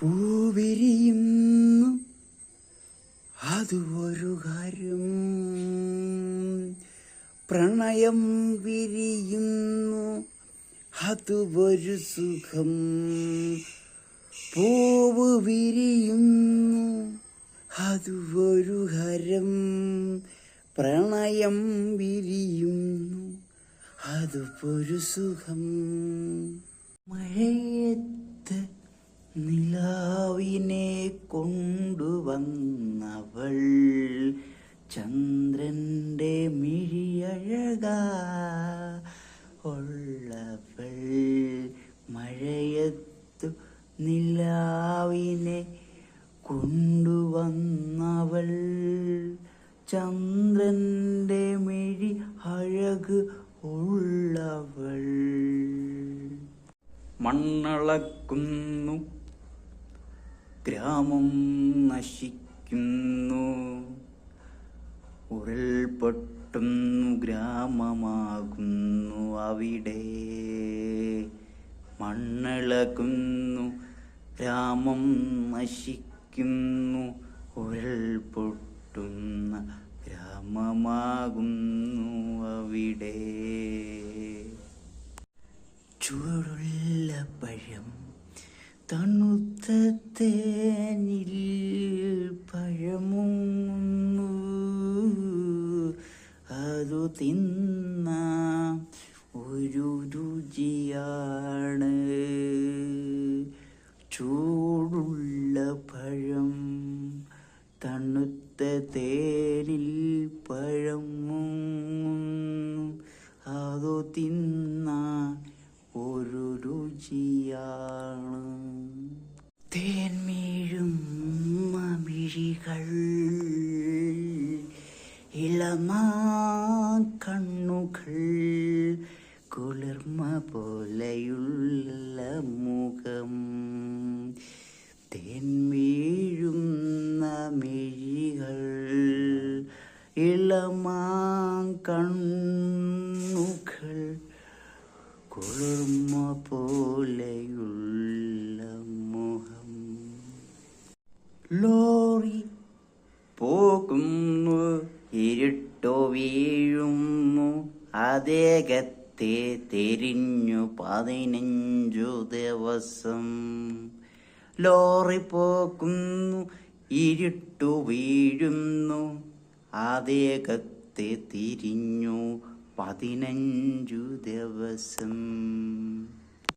പൂവിരിയുന്നു. അത് ഒരു കാര്യം. പ്രണയം വിരിയുന്നു. അത് ഒരു സുഖം. പൂവ് വിരിയുന്നു. അത് ഒരു ഹരം പ്രണയം വിരിയുന്നു. അത് സുഖം. മഴയത്ത് കൊണ്ടുവന്നവൾ ചന്ദ്രന്റെ മിഴിയഴക. ഉള്ളവൾ മഴയത്തു നിലാവിനെ കൊണ്ടുവന്നവൾ ചന്ദ്രന്റെ മിഴി അഴക് ഉള്ളവൾ. മണ്ണളക്കുന്നു ഗ്രാമം നശിക്കുന്നു ഉരുൾപൊട്ടുന്നു ഗ്രാമമാകുന്നു അവിടെ. മണ്ണിളകുന്നു ഗ്രാമം നശിക്കുന്നു. ഉരുൾപൊട്ടുന്ന ഗ്രാമമാകുന്നു അവിടെ. ചൂട് തണുത്ത തേനിൽ പഴമുങ്ങുന്നു അതു തിന്ന ഒരു രുചിയാണ്. ചൂടുള്ള പഴം തണുത്ത തേനിൽ പഴമുങ്ങുന്നു അതു തിന്ന ഒരു രുചിയാണ് മിഴികൾ ഇളമാ കണ്ണുകൾ കുളിർമ പോലെയുള്ള മുഖം. തേൻമീഴുന്ന മിഴികൾ ഇളമാ കണ്ണുകൾ കുളിർമ ഇരുട്ടോ വീഴുന്നു. അദ്ദേഹത്തെ തിരിഞ്ഞു പതിനഞ്ചു ദിവസം. ലോറി പോക്കുന്നു ഇരുട്ടു വീഴുന്നു. അദ്ദേഹത്തെ തിരിഞ്ഞു പതിനഞ്ചു ദിവസം.